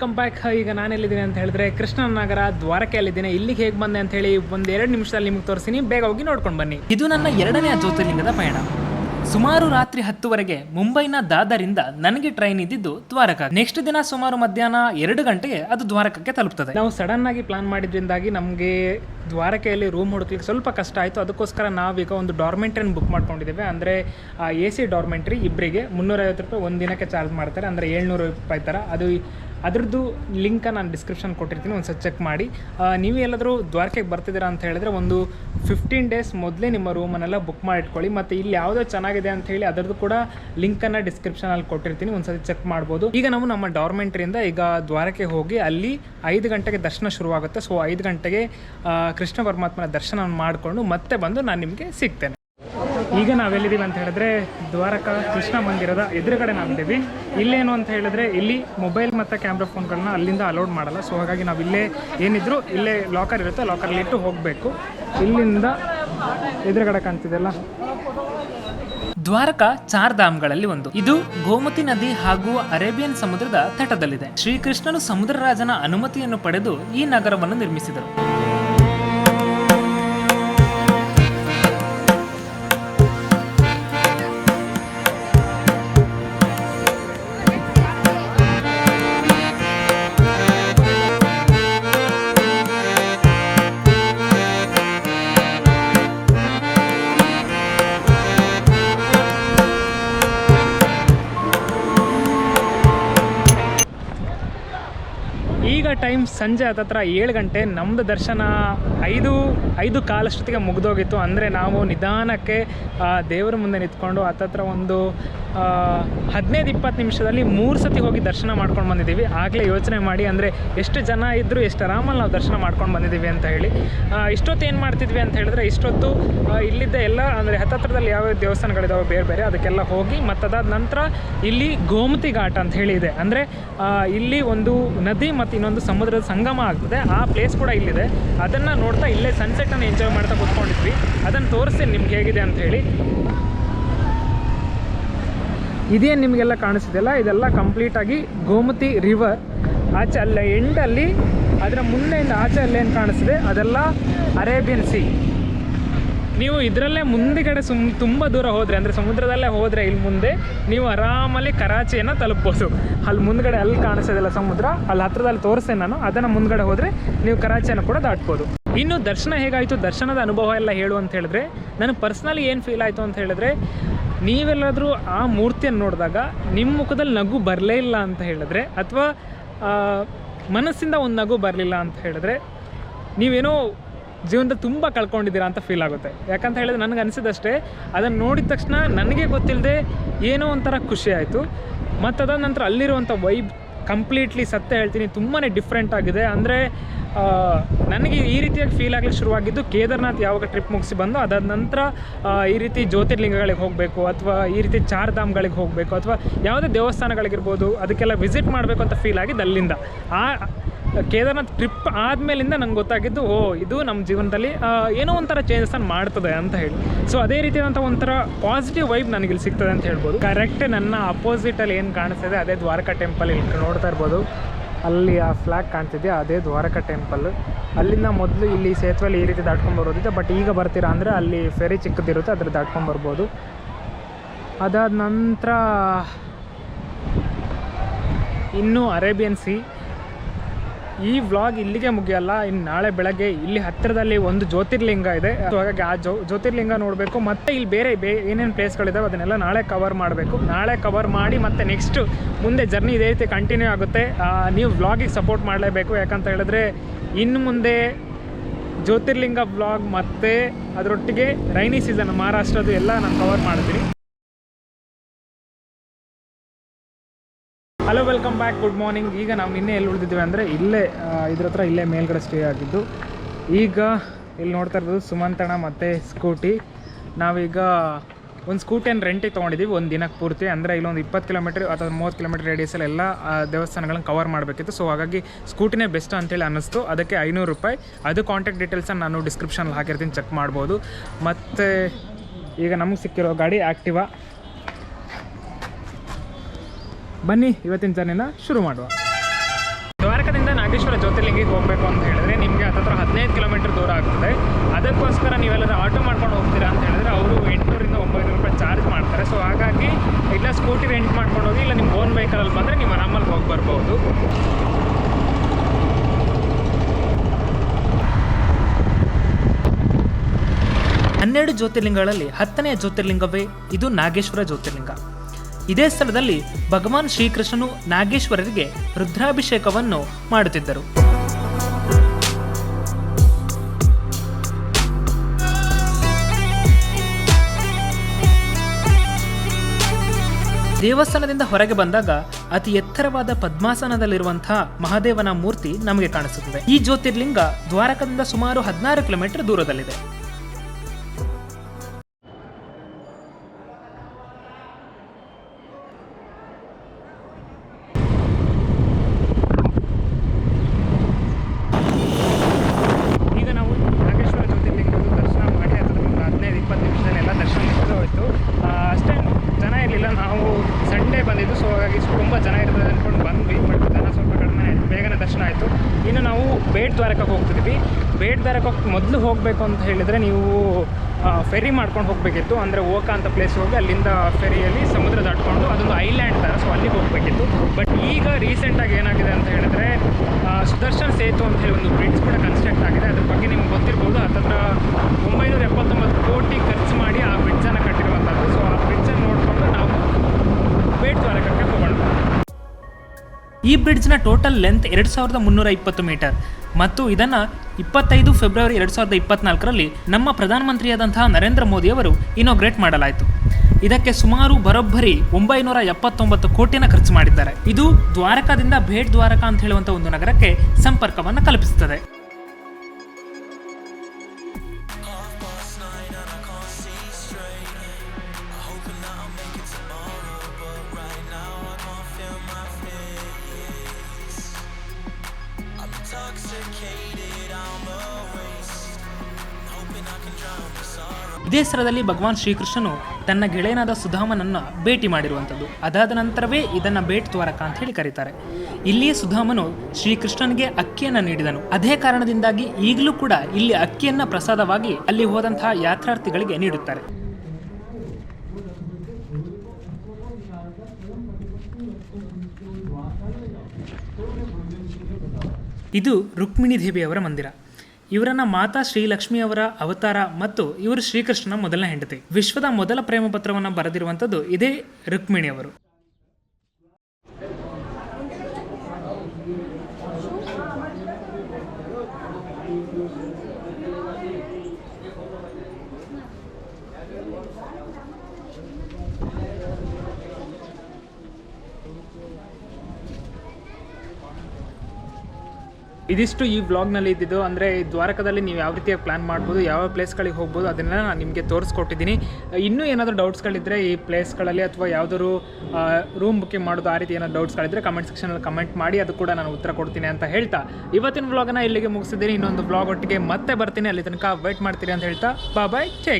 Welcome back. ಈಗ ನಾನು ಎಲ್ಲಿದ್ದೀನಿ ಅಂತ ಹೇಳಿದ್ರೆ ಕೃಷ್ಣನಗರ ದ್ವಾರಕೆಯಲ್ಲಿದ್ದೀನಿ ಇಲ್ಲಿಗೆ ಹೇಗೆ ಬಂದೆ ಅಂತ ಹೇಳಿ ಒಂದು ಎರಡು ನಿಮಿಷದಲ್ಲಿ ನಿಮ್ಗೆ ತೋರಿಸ್ತೀನಿ. ಬೇಗ ಹೋಗಿ ನೋಡ್ಕೊಂಡು ಬನ್ನಿ. ಇದು ನನ್ನ ಎರಡನೇ ಜ್ಯೋತಿರ್ಲಿಂಗದ ಪಯಣ. ಸುಮಾರು ರಾತ್ರಿ ಹತ್ತುವರೆಗೆ ಮುಂಬೈನ ದಾದರಿಂದ ನನಗೆ ಟ್ರೈನ್ ಇದ್ದಿದ್ದು ದ್ವಾರಕ. ನೆಕ್ಸ್ಟ್ ದಿನ ಸುಮಾರು ಮಧ್ಯಾಹ್ನ ಎರಡು ಗಂಟೆಗೆ ಅದು ದ್ವಾರಕಕ್ಕೆ ತಲುಪ್ತದೆ. ನಾವು ಸಡನ್ ಆಗಿ ಪ್ಲಾನ್ ಮಾಡಿದ್ರಿಂದಾಗಿ ನಮಗೆ ದ್ವಾರಕೆಯಲ್ಲಿ ರೂಮ್ ಹುಡುಕ್ಲಿಕ್ಕೆ ಸ್ವಲ್ಪ ಕಷ್ಟ ಆಯಿತು. ಅದಕ್ಕೋಸ್ಕರ ನಾವೀಗ ಒಂದು ಡಾರ್ಮೆಂಟ್ರಿನ ಬುಕ್ ಮಾಡ್ಕೊಂಡಿದ್ದೇವೆ. ಅಂದರೆ ಎ ಸಿ ಡಾರ್ಮೆಂಟ್ರಿ ಇಬ್ಬರಿಗೆ ಮುನ್ನೂರೈವತ್ತು ರೂಪಾಯಿ ಒಂದು ದಿನಕ್ಕೆ ಚಾರ್ಜ್ ಮಾಡ್ತಾರೆ. ಅಂದರೆ ಏಳ್ನೂರು ರೂಪಾಯಿ ಥರ ಅದು ಅದ್ರದ್ದು ಲಿಂಕ ನಾನು ಡಿಸ್ಕ್ರಿಪ್ಷನ್ ಕೊಟ್ಟಿರ್ತೀನಿ ಒಂದು ಸತಿ ಚೆಕ್ ಮಾಡಿ ನೀವು ಎಲ್ಲಾದರೂ ದ್ವಾರಕೆಗೆ ಬರ್ತಿದ್ದೀರಾ ಅಂತ ಹೇಳಿದ್ರೆ ಒಂದು ಫಿಫ್ಟೀನ್ ಡೇಸ್ ಮೊದಲೇ ನಿಮ್ಮ ರೂಮನ್ನೆಲ್ಲ ಬುಕ್ ಮಾಡಿಟ್ಕೊಳ್ಳಿ. ಮತ್ತು ಇಲ್ಲಿ ಯಾವುದೋ ಚೆನ್ನಾಗಿದೆ ಅಂತ ಹೇಳಿ ಅದರದ್ದು ಕೂಡ ಲಿಂಕನ್ನು ಡಿಸ್ಕ್ರಿಪ್ಷನಲ್ಲಿ ಕೊಟ್ಟಿರ್ತೀನಿ ಒಂದು ಸಲ ಚೆಕ್ ಮಾಡ್ಬೋದು. ಈಗ ನಾವು ನಮ್ಮ ಡಾರ್ಮೆಂಟ್ರಿಯಿಂದ ಈಗ ದ್ವಾರಕೆ ಹೋಗಿ ಅಲ್ಲಿ ಐದು ಗಂಟೆಗೆ ದರ್ಶನ ಶುರುವಾಗುತ್ತೆ. ಸೊ ಐದು ಗಂಟೆಗೆ ಕೃಷ್ಣ ಪರಮಾತ್ಮನ ದರ್ಶನ ಮಾಡಿಕೊಂಡು ಮತ್ತೆ ಬಂದು ನಾನು ನಿಮಗೆ ಸಿಗ್ತೇನೆ. ಈಗ ನಾವೆಲ್ಲಿದ್ದೀವಿ ಅಂತ ಹೇಳಿದ್ರೆ ದ್ವಾರಕ ಕೃಷ್ಣ ಮಂದಿರದ ಎದುರುಗಡೆ ನಾವಿದ್ದೀವಿ. ಇಲ್ಲೇನು ಅಂತ ಹೇಳಿದ್ರೆ ಇಲ್ಲಿ ಮೊಬೈಲ್ ಮತ್ತು ಕ್ಯಾಮ್ರಾ ಫೋನ್ಗಳನ್ನ ಅಲ್ಲಿಂದ ಅಲೋಡ್ ಮಾಡಲ್ಲ. ಸೊ ಹಾಗಾಗಿ ನಾವು ಇಲ್ಲೇ ಏನಿದ್ರು ಇಲ್ಲೇ ಲಾಕರ್ ಇರುತ್ತೆ ಲಾಕರ್ಲಿ ಇಟ್ಟು ಹೋಗಬೇಕು. ಇಲ್ಲಿಂದ ಎದುರುಗಡೆ ಕಾಣ್ತಿದೆಯಲ್ಲ ದ್ವಾರಕ ಚಾರ್ ಧಾಮ್ಗಳಲ್ಲಿ ಒಂದು. ಇದು ಗೋಮತಿ ನದಿ ಹಾಗೂ ಅರೇಬಿಯನ್ ಸಮುದ್ರದ ತಟದಲ್ಲಿದೆ. ಶ್ರೀಕೃಷ್ಣನು ಸಮುದ್ರ ರಾಜನ ಅನುಮತಿಯನ್ನು ಪಡೆದು ಈ ನಗರವನ್ನು ನಿರ್ಮಿಸಿದರು. ಟೈಮ್ ಸಂಜೆ ಹತ್ತತ್ರ ಏಳು ಗಂಟೆ ನಮ್ಮದು ದರ್ಶನ ಐದು ಐದು ಕಾಲಷ್ಟೊತ್ತಿಗೆ ಮುಗಿದೋಗಿತ್ತು. ಅಂದರೆ ನಾವು ನಿಧಾನಕ್ಕೆ ದೇವರ ಮುಂದೆ ನಿಂತ್ಕೊಂಡು ಹತ್ತತ್ರ ಒಂದು ಹದಿನೈದು ಇಪ್ಪತ್ತು ನಿಮಿಷದಲ್ಲಿ ಮೂರು ಸತಿ ಹೋಗಿ ದರ್ಶನ ಮಾಡ್ಕೊಂಡು ಬಂದಿದ್ದೀವಿ. ಆಗಲೇ ಯೋಚನೆ ಮಾಡಿ, ಅಂದರೆ ಎಷ್ಟು ಜನ ಇದ್ದರೂ ಎಷ್ಟು ಆರಾಮಲ್ಲಿ ನಾವು ದರ್ಶನ ಮಾಡ್ಕೊಂಡು ಬಂದಿದ್ದೀವಿ ಅಂತ ಹೇಳಿ. ಇಷ್ಟೊತ್ತು ಏನು ಮಾಡ್ತಿದ್ವಿ ಅಂತ ಹೇಳಿದ್ರೆ, ಇಷ್ಟೊತ್ತು ಇಲ್ಲಿದ್ದ ಎಲ್ಲ, ಅಂದರೆ ಹತ್ತತ್ರದಲ್ಲಿ ಯಾವ್ಯಾವ ದೇವಸ್ಥಾನಗಳಿದಾವೆ ಬೇರೆ ಬೇರೆ, ಅದಕ್ಕೆಲ್ಲ ಹೋಗಿ ಮತ್ತು ಅದಾದ ನಂತರ ಇಲ್ಲಿ ಗೋಮತಿ ಘಾಟ್ ಅಂತ ಹೇಳಿ ಇದೆ. ಅಂದರೆ ಇಲ್ಲಿ ಒಂದು ನದಿ ಮತ್ತು ಇನ್ನೊಂದು ಸಮುದ್ರದ ಸಂಗಮ ಆಗ್ತದೆ. ಆ ಪ್ಲೇಸ್ ಕೂಡ ಇಲ್ಲಿದೆ. ಅದನ್ನು ನೋಡ್ತಾ ಇಲ್ಲೇ ಸನ್ಸೆಟನ್ನು ಎಂಜಾಯ್ ಮಾಡ್ತಾ ಕೂತ್ಕೊಂಡಿದ್ವಿ. ಅದನ್ನು ತೋರಿಸ್ತೀನಿ ನಿಮ್ಗೆ ಹೇಗಿದೆ ಅಂತ ಹೇಳಿ. ಇದೇನು ನಿಮಗೆಲ್ಲ ಕಾಣಿಸ್ತಿದೆಯಲ್ಲ ಇದೆಲ್ಲ ಕಂಪ್ಲೀಟಾಗಿ ಗೋಮತಿ ರಿವರ್ ಆಚೆ ಅಲ್ಲ ಎಂಡಲ್ಲಿ ಅದರ ಮುಂದೆಯಿಂದ ಆಚೆ ಅಲ್ಲೇನು ಕಾಣಿಸ್ತಿದೆ? ಅದೆಲ್ಲ ಅರೇಬಿಯನ್ ಸಿ ನೀವು ಇದರಲ್ಲೇ ಮುಂದೆಗಡೆ ಸುಮ್, ತುಂಬ ದೂರ ಹೋದರೆ, ಅಂದರೆ ಸಮುದ್ರದಲ್ಲೇ ಹೋದರೆ ಇಲ್ಲಿ ಮುಂದೆ ನೀವು ಆರಾಮಲ್ಲಿ ಕರಾಚಿಯನ್ನು ತಲುಪ್ಬೋದು. ಅಲ್ಲಿ ಮುಂದ್ಗಡೆ ಅಲ್ಲಿ ಕಾಣಿಸೋದಿಲ್ಲ ಸಮುದ್ರ ಅಲ್ಲಿ ಹತ್ರದಲ್ಲಿ ತೋರಿಸ್ತೇನೆ ನಾನು. ಅದನ್ನು ಮುಂದ್ಗಡೆ ಹೋದರೆ ನೀವು ಕರಾಚಿಯನ್ನು ಕೂಡ ದಾಟ್ಬೋದು. ಇನ್ನು ದರ್ಶನ ಹೇಗಾಯಿತು? ದರ್ಶನದ ಅನುಭವ ಎಲ್ಲ ಹೇಳು ಅಂತ ಹೇಳಿದ್ರೆ, ನನಗೆ ಪರ್ಸ್ನಲಿ ಏನು ಫೀಲ್ ಆಯಿತು ಅಂತ ಹೇಳಿದ್ರೆ ನೀವೆಲ್ಲಾದರೂ ಆ ಮೂರ್ತಿಯನ್ನು ನೋಡಿದಾಗ ನಿಮ್ಮ ಮುಖದಲ್ಲಿ ನಗು ಬರಲೇ ಇಲ್ಲ ಅಂತ ಹೇಳಿದ್ರೆ, ಅಥವಾ ಮನಸ್ಸಿಂದ ಒಂದು ನಗು ಬರಲಿಲ್ಲ ಅಂತ ಹೇಳಿದ್ರೆ, ನೀವೇನೋ ಜೀವನದ ತುಂಬ ಕಳ್ಕೊಂಡಿದ್ದೀರಾ ಅಂತ ಫೀಲ್ ಆಗುತ್ತೆ. ಯಾಕಂತ ಹೇಳಿದ್ರೆ ನನಗೆ ಅನಿಸಿದಷ್ಟೇ, ಅದನ್ನು ನೋಡಿದ ತಕ್ಷಣ ನನಗೆ ಗೊತ್ತಿಲ್ಲದೆ ಏನೋ ಒಂಥರ ಖುಷಿ ಆಯಿತು. ಮತ್ತು ಅದಾದ ನಂತರ ಅಲ್ಲಿರುವಂಥ ವೈಬ್ ಕಂಪ್ಲೀಟ್ಲಿ ಸತ್ಯ ಹೇಳ್ತೀನಿ ತುಂಬಾ ಡಿಫ್ರೆಂಟ್ ಆಗಿದೆ. ಅಂದರೆ ನನಗೆ ಈ ರೀತಿಯಾಗಿ ಫೀಲ್ ಆಗಲಿಕ್ಕೆ ಶುರುವಾಗಿದ್ದು ಕೇದಾರ್ನಾಥ್ ಯಾವಾಗ ಟ್ರಿಪ್ ಮುಗಿಸಿ ಬಂದು ಅದಾದ ನಂತರ ಈ ರೀತಿ ಜ್ಯೋತಿರ್ಲಿಂಗಗಳಿಗೆ ಹೋಗಬೇಕು, ಅಥವಾ ಈ ರೀತಿ ಚಾರ್ಧಾಮ್ಗಳಿಗೆ ಹೋಗಬೇಕು, ಅಥವಾ ಯಾವುದೇ ದೇವಸ್ಥಾನಗಳಿಗಿರ್ಬೋದು, ಅದಕ್ಕೆಲ್ಲ ವಿಸಿಟ್ ಮಾಡಬೇಕು ಅಂತ ಫೀಲ್ ಆಗಿದ್ದು ಅಲ್ಲಿಂದ. ಆ ಕೇದಾರ್ನಾಥ್ ಟ್ರಿಪ್ ಆದಮೇಲಿಂದ ನಂಗೆ ಗೊತ್ತಾಗಿದ್ದು, ಓ, ಇದು ನಮ್ಮ ಜೀವನದಲ್ಲಿ ಏನೋ ಒಂಥರ ಚೇಂಜಸ್ಸನ್ನು ಮಾಡ್ತದೆ ಅಂತ ಹೇಳಿ. ಸೊ ಅದೇ ರೀತಿಯಾದಂಥ ಒಂಥರ ಪಾಸಿಟಿವ್ ವೈಬ್ ನನಗೆ ಇಲ್ಲಿ ಸಿಗ್ತದೆ ಅಂತ ಹೇಳ್ಬೋದು. ಕರೆಕ್ಟ್ ನನ್ನ ಅಪೋಸಿಟಲ್ಲಿ ಏನು ಕಾಣಿಸ್ತಿದೆ, ಅದೇ ದ್ವಾರಕಾ ಟೆಂಪಲ್ ಇಲ್ಲಿ ನೋಡ್ತಾ ಇರ್ಬೋದು. ಅಲ್ಲಿ ಆ ಫ್ಲಾಗ್ ಕಾಣ್ತಿದೆ ಅದೇ ದ್ವಾರಕಾ ಟೆಂಪಲ್ ಅಲ್ಲಿಂದ ಮೊದಲು ಇಲ್ಲಿ ಸೇತುವೆಲಿ ಈ ರೀತಿ ದಾಟ್ಕೊಂಡು ಬರೋದಿದೆ ಬಟ್ ಈಗ ಬರ್ತೀರಾ ಅಂದರೆ ಅಲ್ಲಿ ಫೆರಿ ಚಿಕ್ಕದಿರುತ್ತೆ ಅದ್ರ ದಾಟ್ಕೊಂಡು ಬರ್ಬೋದು. ಅದಾದ ನಂತರ, ಇನ್ನು ಅರೇಬಿಯನ್ ಸಿ. ಈ ವ್ಲಾಗ್ ಇಲ್ಲಿಗೆ ಮುಗಿಯಲ್ಲ, ಇನ್ನು ನಾಳೆ ಬೆಳಗ್ಗೆ ಇಲ್ಲಿ ಹತ್ತಿರದಲ್ಲಿ ಒಂದು ಜ್ಯೋತಿರ್ಲಿಂಗ ಇದೆ. ಹಾಗಾಗಿ ಆ ಜ್ಯೋ ಜ್ಯೋತಿರ್ಲಿಂಗ ನೋಡಬೇಕು. ಮತ್ತೆ ಇಲ್ಲಿ ಬೇರೆ ಬೇ ಏನೇನು ಪ್ಲೇಸ್ಗಳಿದಾವೆ ಅದನ್ನೆಲ್ಲ ನಾಳೆ ಕವರ್ ಮಾಡಬೇಕು. ನಾಳೆ ಕವರ್ ಮಾಡಿ ಮತ್ತೆ ನೆಕ್ಸ್ಟ್ ಮುಂದೆ ಜರ್ನಿ ಇದೇ ರೀತಿ ಕಂಟಿನ್ಯೂ ಆಗುತ್ತೆ. ನೀವು ವ್ಲಾಗಿಗೆ ಸಪೋರ್ಟ್ ಮಾಡಲೇಬೇಕು. ಯಾಕಂತ ಹೇಳಿದ್ರೆ, ಇನ್ನು ಮುಂದೆ ಜ್ಯೋತಿರ್ಲಿಂಗ ವ್ಲಾಗ್ ಮತ್ತೆ ಅದರೊಟ್ಟಿಗೆ ರೈನಿ ಸೀಸನ್ ಮಹಾರಾಷ್ಟ್ರದ್ದು ಎಲ್ಲ ನಾನು ಕವರ್ ಮಾಡ್ತೀನಿ. Hello welcome back good morning ಈಗ ನಾವು ನಿನ್ನೆ ಎಲ್ಲಿ ಉಳಿದಿದ್ವಿ ಅಂದರೆ ಇಲ್ಲೇ ಇದ್ರ ಹತ್ರ ಇಲ್ಲೇ ಮೇಲ್ಗಡೆ ಸ್ಟೇ ಆಗಿದ್ದು. ಈಗ ಇಲ್ಲಿ ನೋಡ್ತಾ ಇರೋದು ಸುಮಂತಣ ಮತ್ತು ಸ್ಕೂಟಿ. ನಾವೀಗ ಒಂದು ಸ್ಕೂಟಿಯನ್ನು ರೆಂಟಿಗೆ ತೊಗೊಂಡಿದ್ದೀವಿ ಒಂದು ದಿನಕ್ಕೆ ಪೂರ್ತಿ. ಅಂದರೆ ಇಲ್ಲೊಂದು ಇಪ್ಪತ್ತು ಕಿಲೋಮೀಟ್ರ್ ಅಥವಾ ಮೂವತ್ತು ಕಿಲೋಮೀಟ್ರ್ ರೇಡಿಯಸಲ್ಲಿ ಎಲ್ಲ ದೇವಸ್ಥಾನಗಳನ್ನ ಕವರ್ ಮಾಡಬೇಕಿತ್ತು. ಸೊ ಹಾಗಾಗಿ ಸ್ಕೂಟಿನೇ ಬೆಸ್ಟ್ ಅಂತೇಳಿ ಅನ್ನಿಸ್ತು. ಅದಕ್ಕೆ ಐನೂರು ರೂಪಾಯಿ. ಅದು ಕಾಂಟ್ಯಾಕ್ಟ್ ಡೀಟೇಲ್ಸನ್ನು ನಾನು ಡಿಸ್ಕ್ರಿಪ್ಷನಲ್ಲಿ ಹಾಕಿರ್ತೀನಿ ಚೆಕ್ ಮಾಡ್ಬೋದು. ಮತ್ತು ಈಗ ನಮಗೆ ಸಿಕ್ಕಿರೋ ಗಾಡಿ ಆ್ಯಕ್ಟಿವಾ ಬನ್ನಿ ಇವತ್ತಿನ ಜರ್ನಿನ ಶುರು ಮಾಡುವ. ದ್ವಾರಕದಿಂದ ನಾಗೇಶ್ವರ ಜ್ಯೋತಿರ್ಲಿಂಗಿಗೆ ಹೋಗಬೇಕು ಅಂತ ಹೇಳಿದ್ರೆ ನಿಮಗೆ ಹತ್ತತ್ರ ಹದಿನೈದು ಕಿಲೋಮೀಟರ್ ದೂರ ಆಗ್ತದೆ ಅದಕ್ಕೋಸ್ಕರ ನೀವೆಲ್ಲರೂ ಆಟೋ ಮಾಡ್ಕೊಂಡು ಹೋಗ್ತೀರಾ ಅಂತ ಹೇಳಿದ್ರೆ ಅವರು ಎಂಟುನೂರಿಂದ ಒಂಬೈನೂರು ರೂಪಾಯಿ ಚಾರ್ಜ್ ಮಾಡ್ತಾರೆ. ಸೊ ಹಾಗಾಗಿ ಇಲ್ಲ ಸ್ಕೂಟಿ ರೆಂಟ್ ಮಾಡ್ಕೊಂಡು ಹೋಗಿ ಇಲ್ಲ ನಿಮ್ಮ ಓನ್ ವೆಹಿಕಲಲ್ಲಿ ಬಂದರೆ ನೀವು ಆರಾಮಲ್ಲಿ ಹೋಗಿ ಬರ್ಬೋದು. ಹನ್ನೆರಡು ಜ್ಯೋತಿರ್ಲಿಂಗಗಳಲ್ಲಿ ಹತ್ತನೆಯ ಜ್ಯೋತಿರ್ಲಿಂಗವೇ ಇದು ನಾಗೇಶ್ವರ ಜ್ಯೋತಿರ್ಲಿಂಗ. ಇದೇ ಸ್ಥಳದಲ್ಲಿ ಭಗವಾನ್ ಶ್ರೀಕೃಷ್ಣನು ನಾಗೇಶ್ವರರಿಗೆ ರುದ್ರಾಭಿಷೇಕವನ್ನು ಮಾಡುತ್ತಿದ್ದರು. ದೇವಸ್ಥಾನದಿಂದ ಹೊರಗೆ ಬಂದಾಗ ಅತಿ ಎತ್ತರವಾದ ಪದ್ಮಾಸನದಲ್ಲಿರುವಂತಹ ಮಹಾದೇವನ ಮೂರ್ತಿ ನಮಗೆ ಕಾಣಿಸುತ್ತದೆ. ಈ ಜ್ಯೋತಿರ್ಲಿಂಗ ದ್ವಾರಕದಿಂದ ಸುಮಾರು ಹದಿನಾರು ಕಿಲೋಮೀಟರ್ ದೂರದಲ್ಲಿದೆ ಈಗ ನಾವು ನಾಗೇಶ್ವರ ಜ್ಯೋತಿರ್ಲಿಂಗದ ದರ್ಶನ ಮಾಡಿ ಅದರ ಒಂದು ಹದಿನೈದು ಇಪ್ಪತ್ತು ನಿಮಿಷದಲ್ಲೆಲ್ಲ ದರ್ಶನ ಮುಗಿದು ಹೋಯಿತು ಅಷ್ಟೇ ಜನ ಇರಲಿಲ್ಲ ನಾವು ಸಂಡೇ ಬಂದಿದ್ದು ಸೊ ಹಾಗಾಗಿ ತುಂಬ ಜನ ಇರ್ತದೆ ಅಂದ್ಕೊಂಡು ಬಂದ್ವಿ ಬಟ್ ಜನ ಸ್ವಲ್ಪ ಕಡಿಮೆ ಆಯ್ತು ಬೇಗನೆ ದರ್ಶನ ಆಯಿತು ಇನ್ನು ನಾವು ಬೇಟ್ ದ್ವಾರಕಕ್ಕೆ ದ್ವಾರಕಕ್ಕೆ ಮೊದಲು ಹೋಗಬೇಕು ಅಂತ ಹೇಳಿದರೆ ನೀವು ಫೆರಿ ಮಾಡ್ಕೊಂಡು ಹೋಗಬೇಕಿತ್ತು. ಅಂದರೆ ಓಕಾ ಅಂತ ಪ್ಲೇಸ್ ಹೋಗಿ ಅಲ್ಲಿಂದ ಫೆರಿಯಲ್ಲಿ ಸಮುದ್ರ ದಾಟ್ಕೊಂಡು ಅದೊಂದು ಐಲ್ಯಾಂಡ್ ಥರ ಸೊ ಅಲ್ಲಿಗೆ ಹೋಗಬೇಕಿತ್ತು. ಬಟ್ ಈಗ ರೀಸೆಂಟಾಗಿ ಏನಾಗಿದೆ ಅಂತ ಹೇಳಿದ್ರೆ ಸುದರ್ಶನ್ ಸೇತು ಅಂತ ಹೇಳಿ ಒಂದು ಬ್ರಿಡ್ಜ್ ಕೂಡ ಕನ್ಸ್ಟ್ರಕ್ಟ್ ಆಗಿದೆ. ಅದ್ರ ಬಗ್ಗೆ ನಿಮ್ಗೆ ಗೊತ್ತಿರ್ಬೋದು. ಹತ್ತತ್ರ ಒಂಬೈನೂರ ಎಪ್ಪತ್ತೊಂಬತ್ತು ಕೋಟಿ ಖರ್ಚು ಮಾಡಿ ಆ ಬ್ರಿಡ್ಜನ್ನು ಕಟ್ಟಿರುವಂಥದ್ದು. ಸೊ ಆ ಬ್ರಿಡ್ಜನ್ನು ನೋಡಿಕೊಂಡು ಈ ಬ್ರಿಡ್ಜ್ನ ಟೋಟಲ್ ಲೆಂತ್ ಎರಡು ಸಾವಿರದ ಮುನ್ನೂರ ಇಪ್ಪತ್ತು ಮೀಟರ್. ಮತ್ತು ಇದನ್ನು ಇಪ್ಪತ್ತೈದು ಫೆಬ್ರವರಿ ಎರಡು ಸಾವಿರದ ಇಪ್ಪತ್ನಾಲ್ಕರಲ್ಲಿ ನಮ್ಮ ಪ್ರಧಾನಮಂತ್ರಿಯಾದಂತಹ ನರೇಂದ್ರ ಮೋದಿಯವರು ಇನೋಗ್ರೇಟ್ ಮಾಡಲಾಯಿತು. ಇದಕ್ಕೆ ಸುಮಾರು ಬರೋಬ್ಬರಿ ಒಂಬೈನೂರ ಎಪ್ಪತ್ತೊಂಬತ್ತು ಕೋಟಿನ ಖರ್ಚು ಮಾಡಿದ್ದಾರೆ. ಇದು ದ್ವಾರಕಾದಿಂದ ಭೇಟ್ ದ್ವಾರಕ ಅಂತ ಹೇಳುವಂಥ ಒಂದು ನಗರಕ್ಕೆ ಸಂಪರ್ಕವನ್ನು ಕಲ್ಪಿಸುತ್ತದೆ. ಇದೇ ಸ್ಥಳದಲ್ಲಿ ಭಗವಾನ್ ಶ್ರೀಕೃಷ್ಣನು ತನ್ನ ಗೆಳೆಯನಾದ ಸುಧಾಮನನ್ನು ಭೇಟಿ ಮಾಡಿರುವಂಥದ್ದು. ಅದಾದ ನಂತರವೇ ಇದನ್ನು ಭೇಟ್ ದ್ವಾರಕ ಅಂತ ಹೇಳಿ ಕರೀತಾರೆ. ಇಲ್ಲಿಯೇ ಸುಧಾಮನು ಶ್ರೀಕೃಷ್ಣನಿಗೆ ಅಕ್ಕಿಯನ್ನು ನೀಡಿದನು. ಅದೇ ಕಾರಣದಿಂದಾಗಿ ಈಗಲೂ ಕೂಡ ಇಲ್ಲಿ ಅಕ್ಕಿಯನ್ನು ಪ್ರಸಾದವಾಗಿ ಅಲ್ಲಿ ಹೋದಂತಹ ಯಾತ್ರಾರ್ಥಿಗಳಿಗೆ ನೀಡುತ್ತಾರೆ. ಇದು ರುಕ್ಮಿಣಿ ದೇವಿಯವರ ಮಂದಿರ. ಇವರನ್ನ ಮಾತಾ ಶ್ರೀಲಕ್ಷ್ಮಿಯವರ ಅವತಾರ ಮತ್ತು ಇವರು ಶ್ರೀಕೃಷ್ಣನ ಮೊದಲನೇ ಹೆಂಡತಿ. ವಿಶ್ವದ ಮೊದಲ ಪ್ರೇಮ ಪತ್ರವನ್ನು ಬರೆದಿರುವಂಥದ್ದು ಇದೇ ರುಕ್ಮಿಣಿಯವರು ಇದಿಷ್ಟು ಈ ವ್ಲಾಗ್ನಲ್ಲಿ ಇದ್ದಿದ್ದು. ಅಂದರೆ ದ್ವಾರಕದಲ್ಲಿ ನೀವು ಯಾವ ರೀತಿಯಾಗಿ ಪ್ಲ್ಯಾನ್ ಮಾಡ್ಬೋದು, ಯಾವ ಪ್ಲೇಸ್ಗಳಿಗೆ ಹೋಗ್ಬೋದು ಅದನ್ನು ನಾನು ನಿಮಗೆ ತೋರಿಸ್ಕೊಟ್ಟಿದ್ದೀನಿ ಇನ್ನೂ ಏನಾದರೂ ಡೌಟ್ಸ್ಗಳಿದ್ದರೆ ಈ ಪ್ಲೇಸ್ಗಳಲ್ಲಿ ಅಥವಾ ಯಾವುದಾದ್ರು ರೂಮ್ ಬುಕ್ಕಿಂಗ್ ಮಾಡೋದು ಆ ರೀತಿ ಏನಾದರೂ ಡೌಟ್ಸ್ಗಳಿದ್ದರೆ ಕಮೆಂಟ್ ಸೆಕ್ಷನಲ್ಲಿ ಕಮೆಂಟ್ ಮಾಡಿ, ಅದು ಕೂಡ ನಾನು ಉತ್ತರ ಕೊಡ್ತೀನಿ ಅಂತ ಹೇಳ್ತಾ. ಇವತ್ತಿನ ವ್ಲಾಗನ್ನ ಇಲ್ಲಿಗೆ ಮುಗಿಸಿದ್ದೀನಿ. ಇನ್ನೊಂದು ವ್ಲಾಗ್ ಒಟ್ಟಿಗೆ ಮತ್ತೆ ಬರ್ತೀನಿ. ಅಲ್ಲಿ ತನಕ ವೇಟ್ ಮಾಡ್ತೀರಿ ಅಂತ ಹೇಳ್ತಾ. ಬಾ ಬಾಯ್ ಟೇಕ್